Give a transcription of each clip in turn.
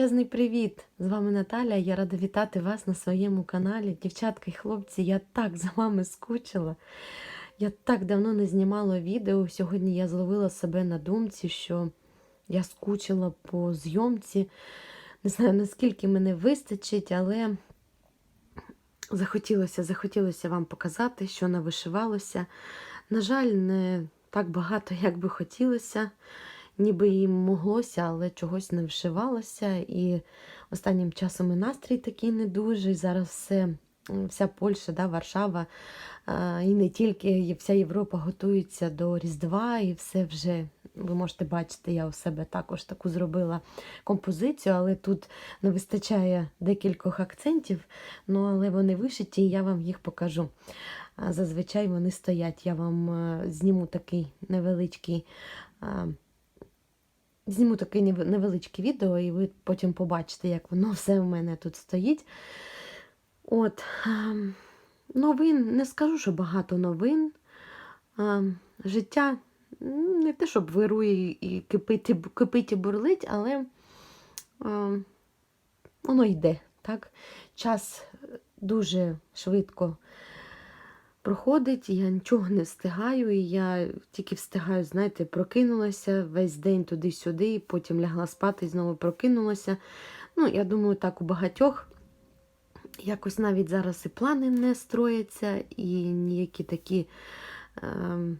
величезний привіт! З вами Наталя. Я рада вітати вас на своєму каналі. Дівчатка і хлопці, я так за вами скучила. Я так давно не знімала відео. Сьогодні я зловила себе на думці, що я скучила по зйомці. Не знаю, наскільки мене вистачить, але захотілося, захотілося вам показати, що навишивалося. На жаль, не так багато, як би хотілося ніби їм моглося, але чогось не вшивалося. І останнім часом і настрій такий не дуже. І зараз все, вся Польща, да, Варшава, і не тільки і вся Європа готується до Різдва, і все вже. Ви можете бачити, я у себе також таку зробила композицію, але тут не вистачає декількох акцентів, ну але вони вишиті, і я вам їх покажу. Зазвичай вони стоять. Я вам е, зніму такий невеличкий. Зніму таке невеличке відео, і ви потім побачите, як воно все в мене тут стоїть. От, ем, новин, не скажу, що багато новин. Ем, Життя не те, щоб вирує і кипить, кипить і бурлить, але ем, воно йде. Так? Час дуже швидко проходить, я нічого не встигаю, і я тільки встигаю, знаєте, прокинулася весь день туди-сюди, і потім лягла спати і знову прокинулася. Ну, я думаю, так у багатьох якось навіть зараз і плани не строяться, і ніякі такі. Ем...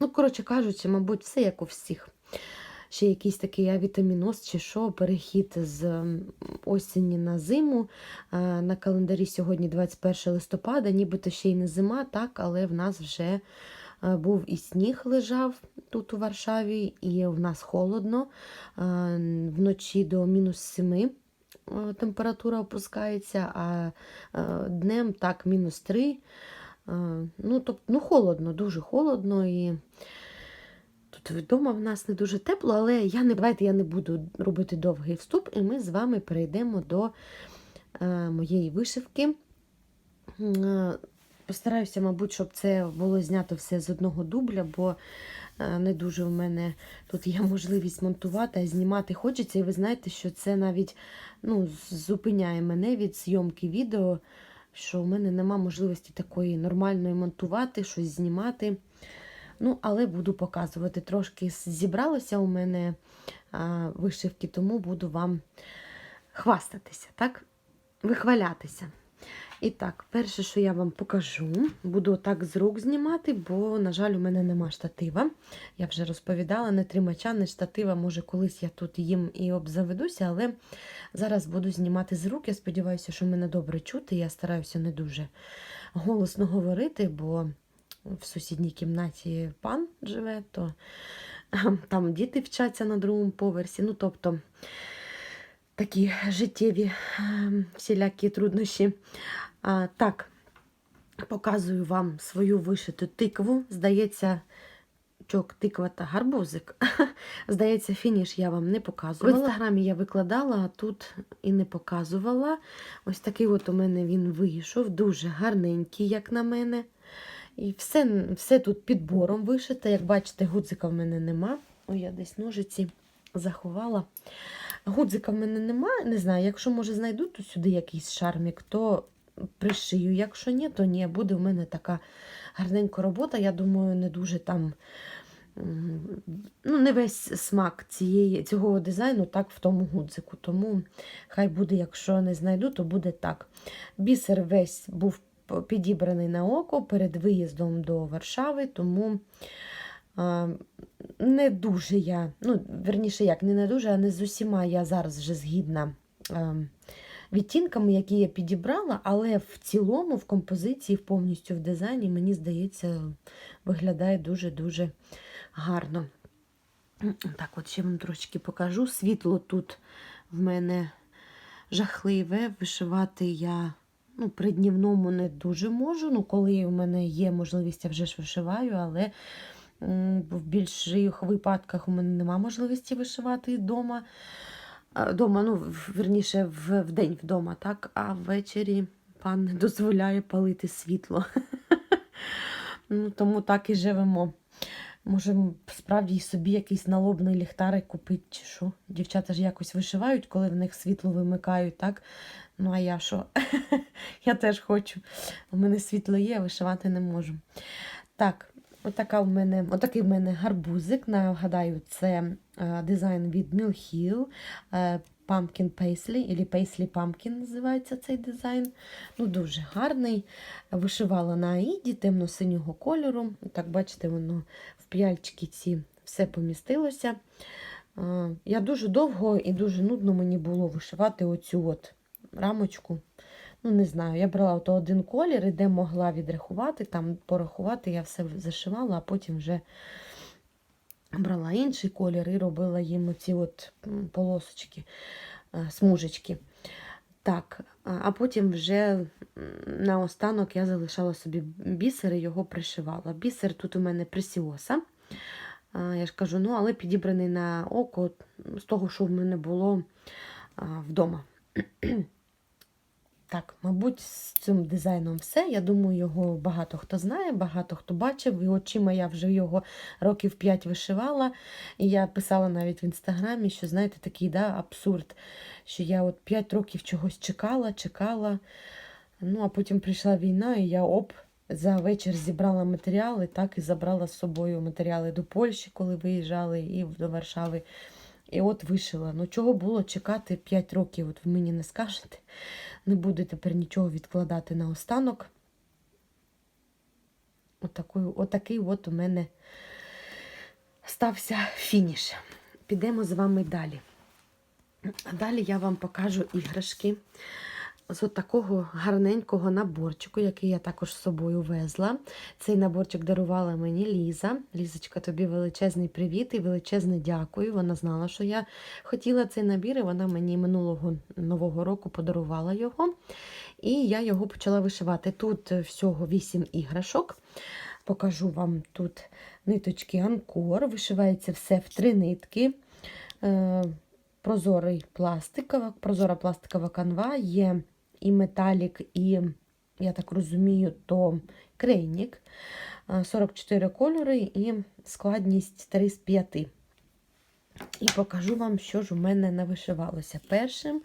Ну, коротше кажучи, мабуть, все як у всіх. Ще якийсь такий авітаміноз чи що, перехід з осені на зиму. На календарі сьогодні 21 листопада, нібито ще й не зима, так, але в нас вже був і сніг лежав тут у Варшаві, і в нас холодно. Вночі до мінус 7 температура опускається, а днем так мінус 3. Ну, тобто, ну, холодно, дуже холодно. і Тут вдома в нас не дуже тепло, але я не давайте я не буду робити довгий вступ, і ми з вами перейдемо до е, моєї вишивки. Е, Постараюся, мабуть, щоб це було знято все з одного дубля, бо е, не дуже в мене тут є можливість монтувати, а знімати хочеться. І ви знаєте, що це навіть ну, зупиняє мене від зйомки відео, що в мене нема можливості такої нормальної монтувати, щось знімати. Ну, але буду показувати. Трошки зібралося у мене а, вишивки, тому буду вам хвастатися, так? Вихвалятися. І так, перше, що я вам покажу, буду так з рук знімати, бо, на жаль, у мене нема штатива. Я вже розповідала, не тримача, не штатива. Може, колись я тут їм і обзаведуся, але зараз буду знімати з рук. Я сподіваюся, що мене добре чути. Я стараюся не дуже голосно говорити, бо в сусідній кімнаті пан живе, то там діти вчаться на другому поверсі. Ну, тобто такі життєві ем, всілякі труднощі. А, так, показую вам свою вишиту тикву. Здається, чок, тиква та гарбузик. Здається, фініш я вам не показувала. В інстаграмі я викладала, а тут і не показувала. Ось такий от у мене він вийшов, дуже гарненький, як на мене. І все, все тут підбором вишите. Як бачите, гудзика в мене нема. Ой, я десь ножиці заховала. Гудзика в мене нема. Не знаю, якщо, може, знайду тут сюди якийсь шармік, то пришию. Якщо ні, то ні. Буде в мене така гарненька робота. Я думаю, не дуже там. Ну, не весь смак цієї, цього дизайну так в тому гудзику. Тому хай буде, якщо не знайду, то буде так. Бісер весь був підібраний на око перед виїздом до Варшави, тому не дуже я, ну, верніше, як, не не дуже, а не з усіма я зараз вже згідна відтінками, які я підібрала, але в цілому, в композиції, повністю в дизайні, мені здається, виглядає дуже-дуже гарно. Так, от ще вам трошки покажу. Світло тут в мене жахливе. Вишивати я ну, при днівному не дуже можу. Ну, коли у мене є можливість, я вже ж вишиваю, але в більших випадках у мене нема можливості вишивати вдома. Дома, ну, верніше, в, в день вдома, так, а ввечері пан не дозволяє палити світло. Ну, тому так і живемо. Може, справді собі якийсь налобний ліхтарик купити, чи що. Дівчата ж якось вишивають, коли в них світло вимикають, так? Ну, а я що? я теж хочу. У мене світло є, а вишивати не можу. Так, отака в мене, отакий в мене гарбузик. Нагадаю, це е, дизайн від Hill. е, Pumpkin Paisley, або Paisley Pumpkin називається цей дизайн. Ну, дуже гарний. Вишивала на аїді темно-синього кольору. Так, бачите, воно п'яльчики ці все помістилося. Я дуже довго і дуже нудно мені було вишивати оцю от рамочку. Ну, не знаю, я брала ото один колір, і де могла відрахувати, там порахувати, я все зашивала, а потім вже брала інший колір і робила їм оці от полосочки, смужечки. Так, а потім вже на наостанок я залишала собі бісер і його пришивала. Бісер тут у мене пресіоса. Я ж кажу, ну, але підібраний на око з того, що в мене було вдома. Так, мабуть, з цим дизайном все. Я думаю, його багато хто знає, багато хто бачив. І очима я вже його років 5 вишивала. І я писала навіть в інстаграмі, що, знаєте, такий да, абсурд, що я от 5 років чогось чекала, чекала. Ну, а потім прийшла війна, і я оп, за вечір зібрала матеріали, так і забрала з собою матеріали до Польщі, коли виїжджали, і до Варшави. І от вишила. Ну, чого було чекати 5 років, от ви мені не скажете. Не буду тепер нічого відкладати на останок. Отакий, отакий от у мене стався фініш. Підемо з вами далі. А далі я вам покажу іграшки з такого гарненького наборчику, який я також з собою везла. Цей наборчик дарувала мені Ліза. Лізочка, тобі величезний привіт і величезне дякую. Вона знала, що я хотіла цей набір, і вона мені минулого нового року подарувала його. І я його почала вишивати. Тут всього 8 іграшок. Покажу вам тут ниточки Анкор. Вишивається все в три нитки. Е, Прозорий пластикова, прозора пластикова канва, є і металік, і, я так розумію, то крейнік. Е, 44 кольори і складність 3 з 5. І покажу вам, що ж у мене навишивалося. Першим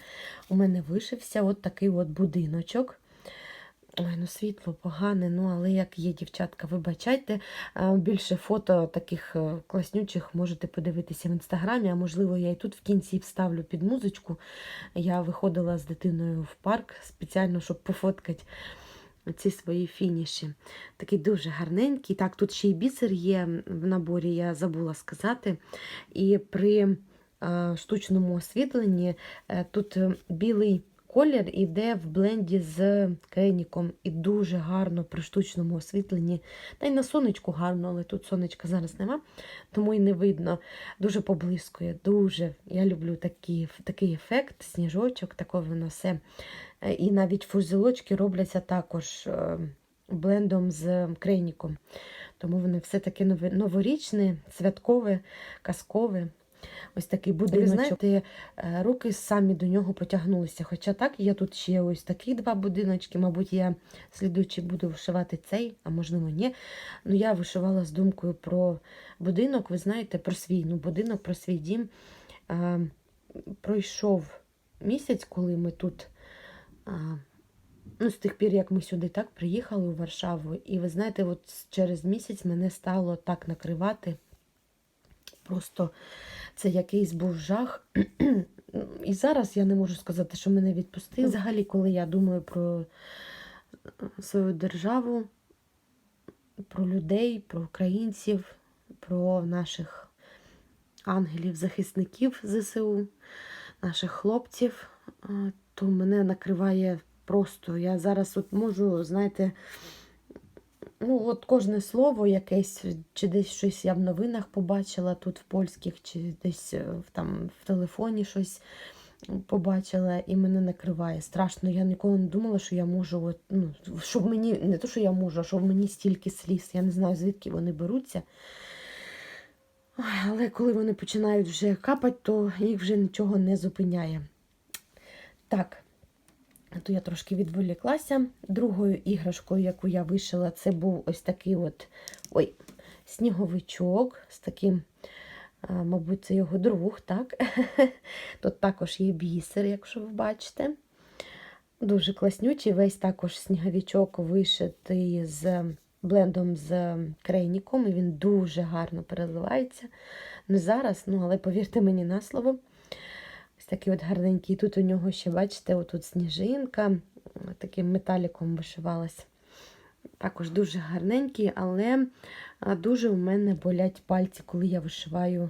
у мене вишився от такий от будиночок. Ой, ну світло погане, ну але як є, дівчатка, вибачайте. Більше фото таких е, класнючих можете подивитися в інстаграмі, а можливо, я і тут в кінці вставлю під музичку. Я виходила з дитиною в парк спеціально, щоб пофоткати ці свої фініші. Такий дуже гарненький. Так, тут ще й бісер є в наборі, я забула сказати. І при е, штучному освітленні е, тут білий колір іде в бленді з крейніком. І дуже гарно при штучному освітленні. Та й на сонечку гарно, але тут сонечка зараз нема, тому і не видно. Дуже поблискує. Дуже. Я люблю такі, такий ефект, сніжочок, таке воно все. Е, І навіть фузелочки робляться також е, блендом з крейніком. Тому вони все таке нове- новорічне, святкове, казкове. Ось такий будиночок. Ви знаєте, е, руки самі до нього потягнулися. Хоча так, є тут ще ось такі два будиночки. Мабуть, я слідуючи буду вишивати цей, а можливо, ні. Ну, я вишивала з думкою про будинок. Ви знаєте, про свій ну, будинок, про свій дім. Е, Пройшов місяць, коли ми тут. А, ну, з тих пір, як ми сюди так приїхали у Варшаву, і ви знаєте, от через місяць мене стало так накривати. Просто це якийсь був жах. І зараз я не можу сказати, що мене відпустили. Взагалі, коли я думаю про е, свою державу, про людей, про українців, про наших ангелів-захисників ЗСУ, наших хлопців, е, то мене накриває просто. Я зараз от можу, знаєте, ну от кожне слово якесь, чи десь щось я в новинах побачила тут в польських, чи десь е, там в телефоні щось побачила, і мене накриває. Страшно. Я ніколи не думала, що я можу, от, ну, щоб мені, не то, що я можу, а що в мені стільки сліз. Я не знаю, звідки вони беруться. Але коли вони починають вже капати, то їх вже нічого не зупиняє. Так, то я трошки відволіклася. Другою іграшкою, яку я вишила, це був ось такий от ой, сніговичок з таким, мабуть, це його друг, так? Тут також є бісер, якщо ви бачите. Дуже класнючий, весь також сніговичок вишитий з блендом з крейніком, і він дуже гарно переливається. Не зараз, ну але повірте мені на слово. Такий от гарненький. Тут у нього ще, бачите, отут сніжинка, таким металіком вишивалась. Також дуже гарненький, але дуже у мене болять пальці, коли я вишиваю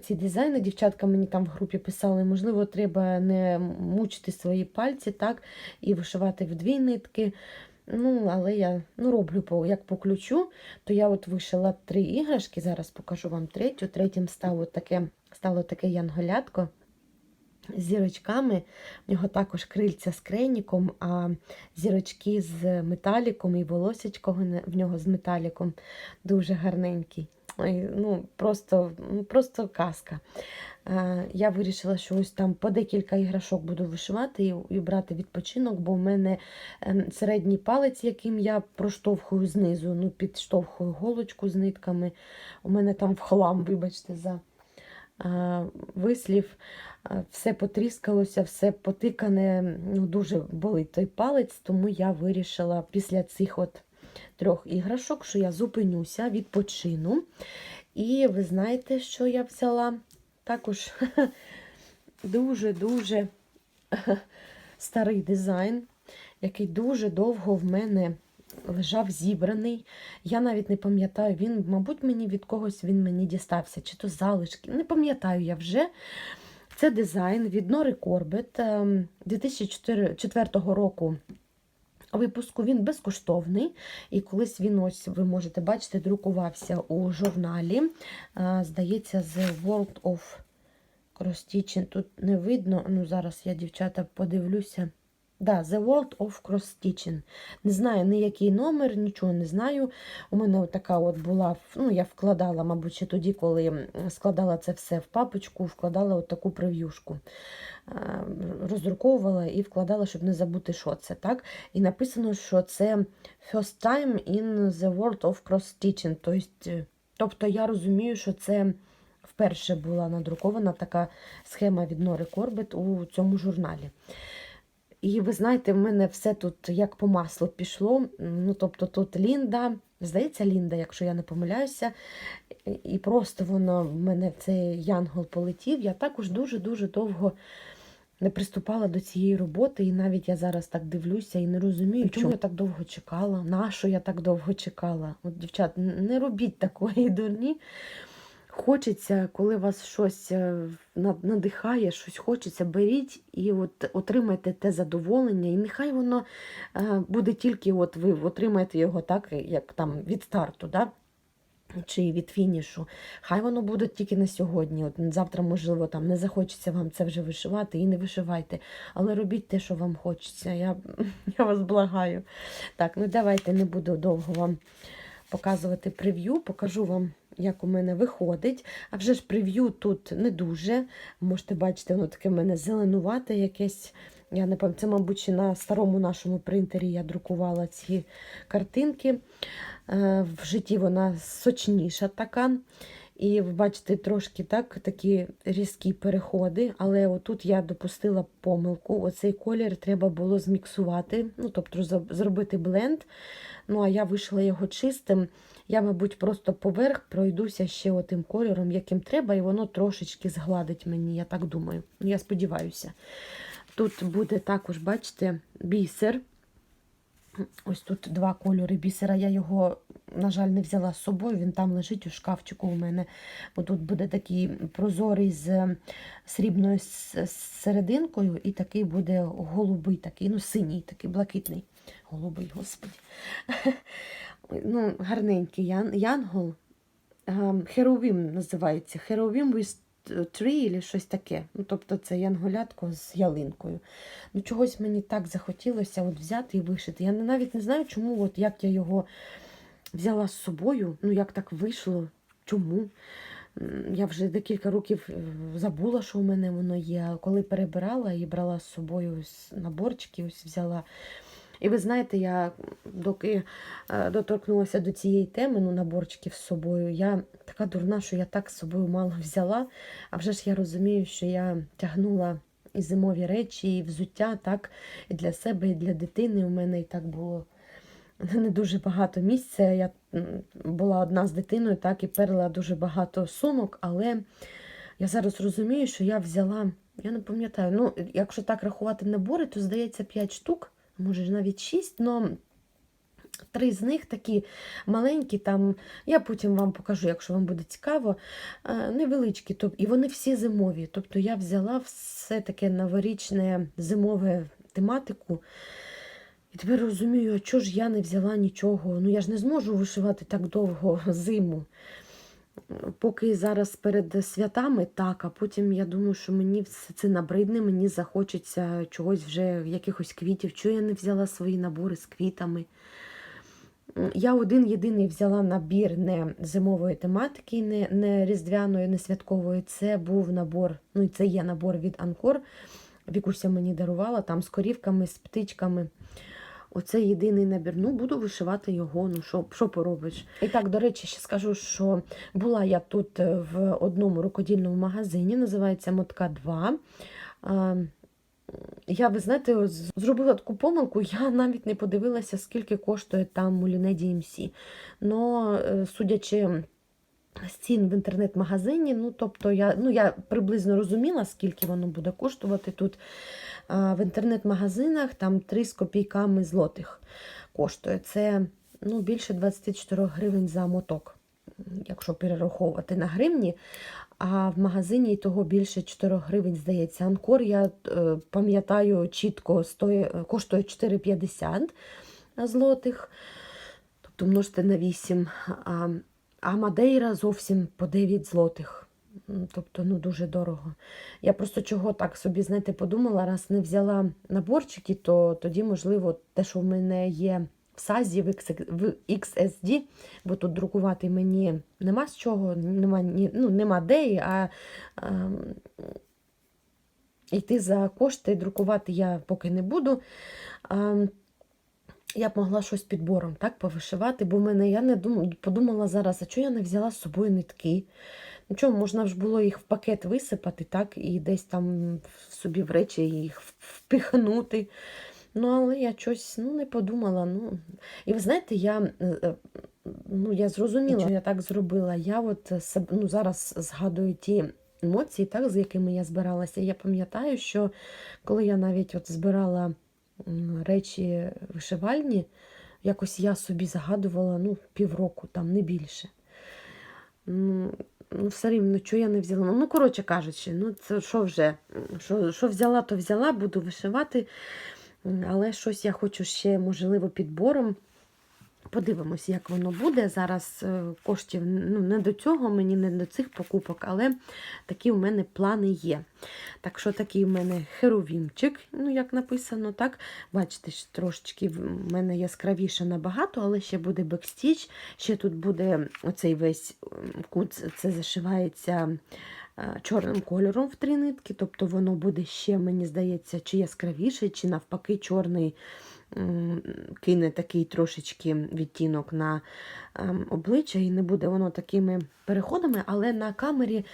ці дизайни. Дівчатка мені там в групі писали, можливо, треба не мучити свої пальці так, і вишивати в дві нитки. Ну, але я ну, роблю по, як по ключу, то я от вишила три іграшки, зараз покажу вам третю. Третім стало таке, стало таке янголятко зірочками. В нього також крильця з крейніком, а зірочки з металіком і волосечко в нього з металіком. Дуже гарненький. Ой, ну, Просто ну, просто казка. Я вирішила, що ось там по декілька іграшок буду вишивати і, і брати відпочинок, бо в мене ем, середній палець, яким я проштовхую знизу, ну, підштовхую голочку з нитками. У мене там в хлам, вибачте, за вислів. Е, Все потріскалося, все потикане, ну, дуже болить той палець, тому я вирішила після цих от трьох іграшок, що я зупинюся, відпочину. І ви знаєте, що я взяла? Також дуже-дуже старий дизайн, який дуже довго в мене лежав зібраний. Я навіть не пам'ятаю, він, мабуть, мені від когось він мені дістався, чи то залишки. Не пам'ятаю я вже. Це дизайн від Нори Корбет 2004 року. Випуску він безкоштовний, і колись він, ось ви можете бачити, друкувався у журналі. Здається, з World of Cross Stitching. Тут не видно. Ну, зараз я, дівчата, подивлюся. Да, The World of Cross Stitching. Не знаю ні який номер, нічого не знаю. У мене така от була, ну, я вкладала, мабуть, ще тоді, коли складала це все в папочку, вкладала от таку прев'юшку. Роздруковувала і вкладала, щоб не забути, що це. так? І написано, що це First time in the world of cross stitching. Тобто, тобто я розумію, що це вперше була надрукована така схема від Нори Корбет у цьому журналі. І ви знаєте, в мене все тут як по маслу пішло. Ну, Тобто тут Лінда, здається, Лінда, якщо я не помиляюся, і просто воно в мене цей янгол полетів. Я також дуже-дуже довго не приступала до цієї роботи, і навіть я зараз так дивлюся і не розумію, чому я так довго чекала, на що я так довго чекала. От, дівчат, не робіть такої дурні. Хочеться, коли вас щось е, надихає, щось хочеться, беріть і от отримайте те задоволення. І нехай воно е, буде тільки, от ви отримаєте його так, як там від старту. да? Чи від фінішу. Хай воно буде тільки на сьогодні. От Завтра, можливо, там не захочеться вам це вже вишивати і не вишивайте. Але робіть те, що вам хочеться. Я я вас благаю. Так, ну давайте не буду довго вам показувати прев'ю, покажу вам як у мене виходить. А вже ж прев'ю тут не дуже. Можете бачити, воно таке в мене зеленувате якесь. Я не пам'ятаю, Це, мабуть, на старому нашому принтері я друкувала ці картинки. Е, в житті вона сочніша така. І ви бачите, трошки так, такі різкі переходи, але отут я допустила помилку. Оцей колір треба було зміксувати, ну, тобто зробити бленд. Ну, а я вийшла його чистим. Я, мабуть, просто поверх пройдуся ще отим кольором, яким треба, і воно трошечки згладить мені, я так думаю. Я сподіваюся. Тут буде також, бачите, бісер. Ось тут два кольори бісера. Я його, на жаль, не взяла з собою, він там лежить у шкафчику у мене. Бо тут буде такий прозорий з срібною серединкою, і такий буде голубий, такий, ну, синій, такий блакитний. Голубий, господи. ну, гарненький ян, янгол. Херовім називається. Херовім with tree, або щось таке. Ну, Тобто це янголятко з ялинкою. Ну, Чогось мені так захотілося от взяти і вишити. Я навіть не знаю, чому, от як я його взяла з собою, ну як так вийшло, чому. Я вже декілька років е, забула, що у мене воно є. Коли перебирала і брала з собою наборчики, ось взяла І ви знаєте, я доки е, доторкнулася до цієї теми, ну, наборчиків з собою, я така дурна, що я так з собою мало взяла. А вже ж я розумію, що я тягнула і зимові речі, і взуття, так, і для себе, і для дитини. У мене і так було не дуже багато місця. Я була одна з дитиною, так, і перла дуже багато сумок, але я зараз розумію, що я взяла, я не пам'ятаю, ну, якщо так рахувати набори, то здається 5 штук, може навіть 6, але три з них такі маленькі, там, я потім вам покажу, якщо вам буде цікаво, е, невеличкі, тоб- і вони всі зимові. Тобто я взяла все таке новорічне зимове тематику. І тепер розумію, а чого ж я не взяла нічого. Ну я ж не зможу вишивати так довго зиму. Поки зараз перед святами так, а потім я думаю, що мені все це набридне, мені захочеться чогось вже, якихось квітів. Чого я не взяла свої набори з квітами? Я один єдиний взяла набір не зимової тематики, не, не різдвяної, не святкової. Це був набор, ну це є набор від Анкор. Вікуся мені дарувала там з корівками, з птичками. Оце єдиний набір. Ну, буду вишивати його. Ну, що, що поробиш? І так, до речі, ще скажу, що була я тут е, в одному рукодільному магазині, називається Мотка 2. Я, ви знаєте, зробила таку помилку, я навіть не подивилася, скільки коштує там Муліне DMC. Но, е, судячи з цін в інтернет-магазині, ну, тобто я, ну, я приблизно розуміла, скільки воно буде коштувати тут. В інтернет-магазинах там 3 з копійками злотих коштує. Це ну, більше 24 гривень за моток, якщо перераховувати на гривні. А в магазині того більше 4 гривень, здається. Анкор, я е, пам'ятаю, чітко стоїть, коштує 4,50 злотих, тобто множте на 8. А, а Мадейра зовсім по 9 злотих. Тобто, ну дуже дорого. Я просто чого так собі, знаєте, подумала, раз не взяла наборчики, то тоді, можливо, те, що в мене є в сазі в XSD, бо тут друкувати мені нема з чого, нема, ну, нема де, і, а ем, йти за кошти, друкувати я поки не буду. Ем, я б могла щось підбором так, повишивати, бо в мене я не дум... подумала зараз, а чого я не взяла з собою нитки. Ну чого, можна ж було їх в пакет висипати, так, і десь там собі в речі їх впихнути. Ну, але я щось ну, не подумала. Ну. І ви знаєте, я, е, е, ну, я зрозуміла, що я так зробила. Я от ну, зараз згадую ті емоції, так, з якими я збиралася. Я пам'ятаю, що коли я навіть от збирала речі вишивальні, якось я собі загадувала ну, півроку, там не більше. Ну, ну, все рівно, що я не взяла. Ну, коротше кажучи, ну це що вже, що, що взяла, то взяла, буду вишивати. Але щось я хочу ще, можливо, підбором. Подивимось, як воно буде. Зараз е, коштів ну, не до цього, мені не до цих покупок, але такі у мене плани є. Так що такий у мене херовімчик, ну як написано, так. Бачите, що трошечки в мене яскравіше набагато, але ще буде бекстіч. Ще тут буде оцей весь кут, це зашивається е, чорним кольором в три нитки, тобто воно буде ще, мені здається, чи яскравіше, чи навпаки, чорний кине такий трошечки відтінок на ем, обличчя, і не буде воно такими переходами, але на камері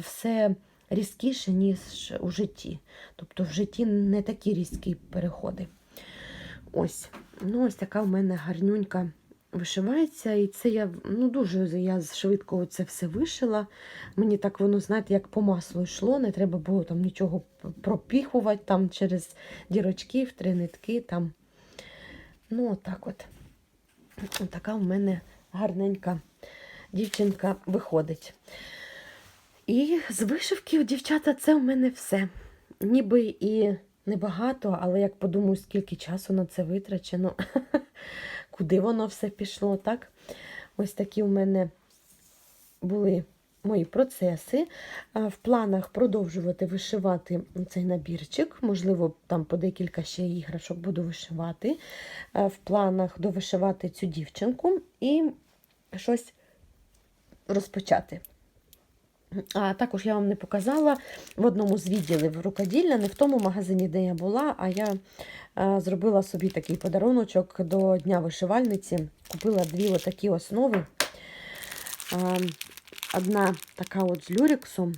все різкіше, ніж у житті. Тобто в житті не такі різкі переходи. Ось. Ну, ось така в мене гарнюнька вишивається. І це я ну, дуже я швидко це все вишила. Мені так воно, знаєте, як по маслу йшло, не треба було там нічого пропіхувати там через дірочки, в три нитки. Там. Ну, отак от. Така в мене гарненька дівчинка виходить. І з вишивки, дівчата, це в мене все. Ніби і небагато, але як подумаю, скільки часу на це витрачено, куди воно все пішло, так? Ось такі в мене були мої процеси. В планах продовжувати вишивати цей набірчик. Можливо, там по декілька ще іграшок буду вишивати. В планах довишивати цю дівчинку і щось розпочати. А також я вам не показала в одному з відділів рукоділля, не в тому магазині, де я була, а я зробила собі такий подаруночок до Дня вишивальниці. Купила дві отакі основи. Одна така от з люрексом.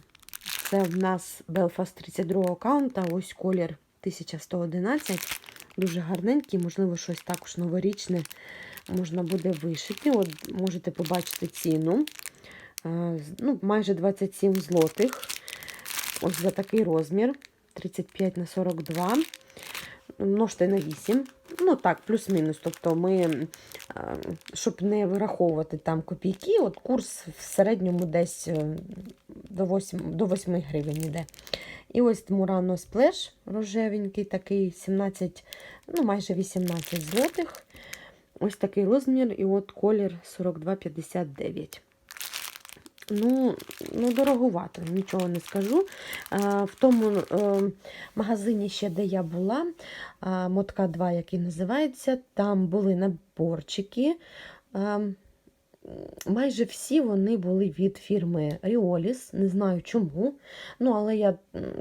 Це в нас Belfast 32 каунта, ось колір 1111. Дуже гарненький, можливо, щось також новорічне можна буде вишити. От можете побачити ціну. Ну, майже 27 злотих. Ось за такий розмір. 35 на 42. Множте на 8. Ну так, плюс-мінус. Тобто ми, щоб не вираховувати там копійки, от курс в середньому десь е, до 8, до 8 гривень іде. І ось Murano Splash рожевенький, такий 17, ну майже 18 злотих. Ось такий розмір, і от колір 42,59. Ну, ну, дороговато, нічого не скажу. А, в тому е, магазині, ще де я була, а, Мотка 2, який називається, там були наборчики. Майже всі вони були від фірми Riolis, не знаю чому. Ну, але я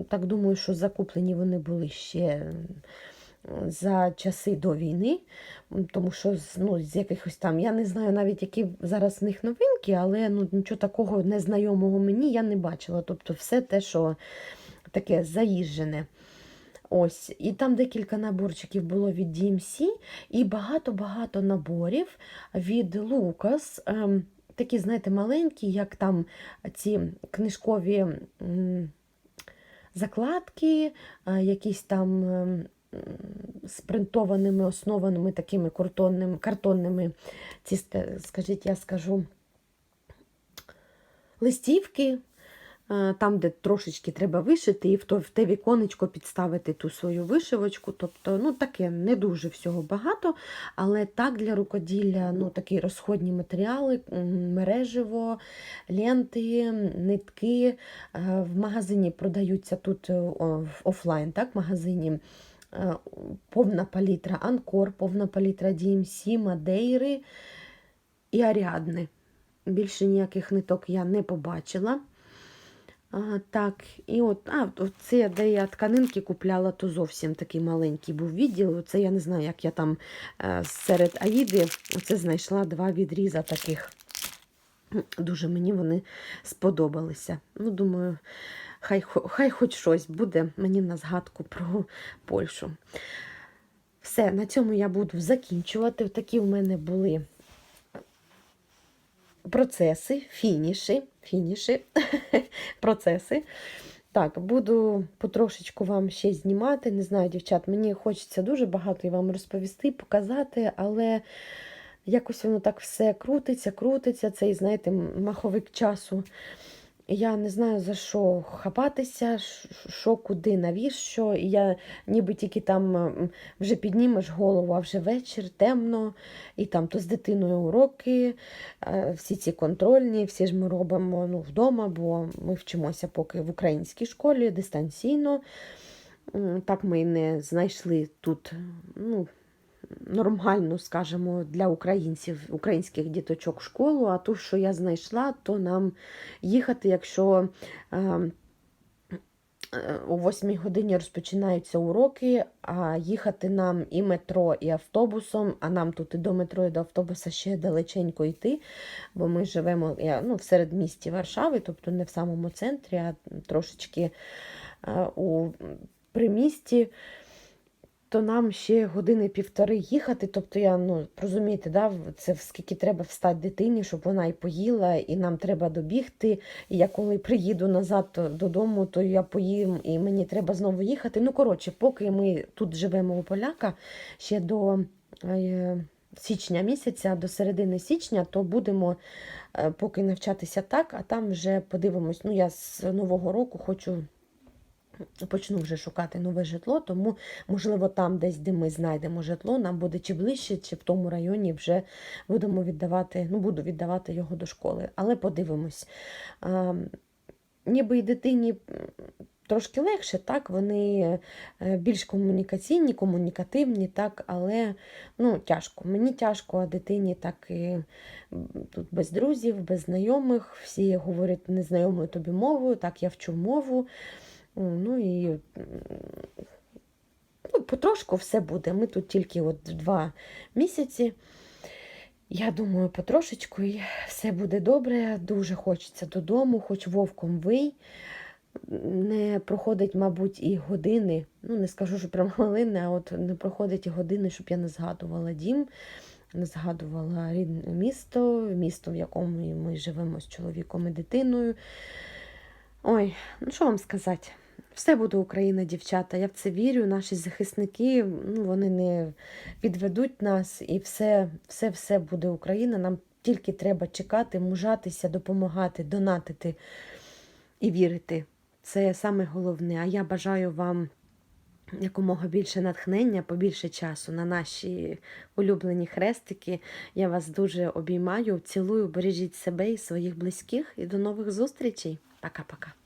так думаю, що закуплені вони були ще за часи до війни, тому що ну, з якихось там, я не знаю навіть, які зараз в них новинки, але ну, нічого такого незнайомого мені я не бачила. Тобто все те, що таке заїжджене. Ось, І там декілька наборчиків було від DMC, і багато-багато наборів від Lucas. Ем, такі, знаєте, маленькі, як там ці книжкові закладки, е, якісь там. Ем, з принтованими основаними такими картонними, картонними, ці, скажіть, я скажу, листівки, там, де трошечки треба вишити, і в то, в те віконечко підставити ту свою вишивочку. Тобто, ну, таке не дуже всього багато, але так для рукоділля ну, такі розходні матеріали, мереживо, ленти, нитки. В магазині продаються тут в офлайн, так, в магазині. Е, повна палітра Анкор, повна палітра DMC, Мадейри і Аріадни. Більше ніяких ниток я не побачила. А, Так, і от, а, це, де я тканинки купляла, то зовсім такий маленький був відділ. Це я не знаю, як я там е, серед Аїди оце знайшла два відріза таких. Дуже мені вони сподобалися. Ну, думаю, Хай хай хоч щось буде мені на згадку про Польщу. Все, на цьому я буду закінчувати. Такі в мене були процеси, фініші, фініші, процеси. Так, буду потрошечку вам ще знімати. Не знаю, дівчат, мені хочеться дуже багато і вам розповісти, показати, але якось воно так все крутиться, крутиться, цей, знаєте, маховик часу. Я не знаю, за що хапатися, що куди, навіщо. І я ніби тільки там вже піднімеш голову, а вже вечір, темно, і там то з дитиною уроки, всі ці контрольні, всі ж ми робимо ну, вдома, бо ми вчимося поки в українській школі дистанційно. Так ми не знайшли тут. ну, нормальну, скажімо, для українців, українських діточок школу, а ту, що я знайшла, то нам їхати, якщо е, о 8 годині розпочинаються уроки, а їхати нам і метро, і автобусом, а нам тут і до метро, і до автобуса ще далеченько йти, бо ми живемо ну, в середмісті Варшави, тобто не в самому центрі, а трошечки е, у примісті то нам ще години-півтори їхати. Тобто, я, ну, розумієте, да, це скільки треба встати дитині, щоб вона і поїла, і нам треба добігти. І я коли приїду назад додому, то я поїм і мені треба знову їхати. Ну, коротше, поки ми тут живемо у поляка ще до. Е, січня місяця до середини січня, то будемо е, поки навчатися так, а там вже подивимось. Ну, я з нового року хочу Почну вже шукати нове житло, тому, можливо, там, десь, де ми знайдемо житло, нам буде чи ближче, чи в тому районі вже будемо віддавати, ну, буду віддавати його до школи. Але подивимось. А, ніби і дитині трошки легше, так, вони е, більш комунікаційні, комунікативні, так, але ну, тяжко. Мені тяжко, а дитині так і тут без друзів, без знайомих, всі говорять незнайомою тобі мовою, так я вчу мову. Ну і ну, потрошку все буде. Ми тут тільки от два місяці. Я думаю, потрошечку і все буде добре. Дуже хочеться додому, хоч вовком вий. Не проходить, мабуть, і години. Ну, не скажу, що прям хвилини, а от не проходить і години, щоб я не згадувала дім, не згадувала рідне місто, місто, в якому ми живемо з чоловіком і дитиною. Ой, ну що вам сказати? Все буде Україна, дівчата. Я в це вірю. Наші захисники ну, вони не підведуть нас, і все, все, все буде Україна. Нам тільки треба чекати, мужатися, допомагати, донатити і вірити. Це саме головне. А я бажаю вам якомога більше натхнення, побільше часу на наші улюблені хрестики. Я вас дуже обіймаю, цілую, бережіть себе і своїх близьких. І до нових зустрічей. Пока-пока.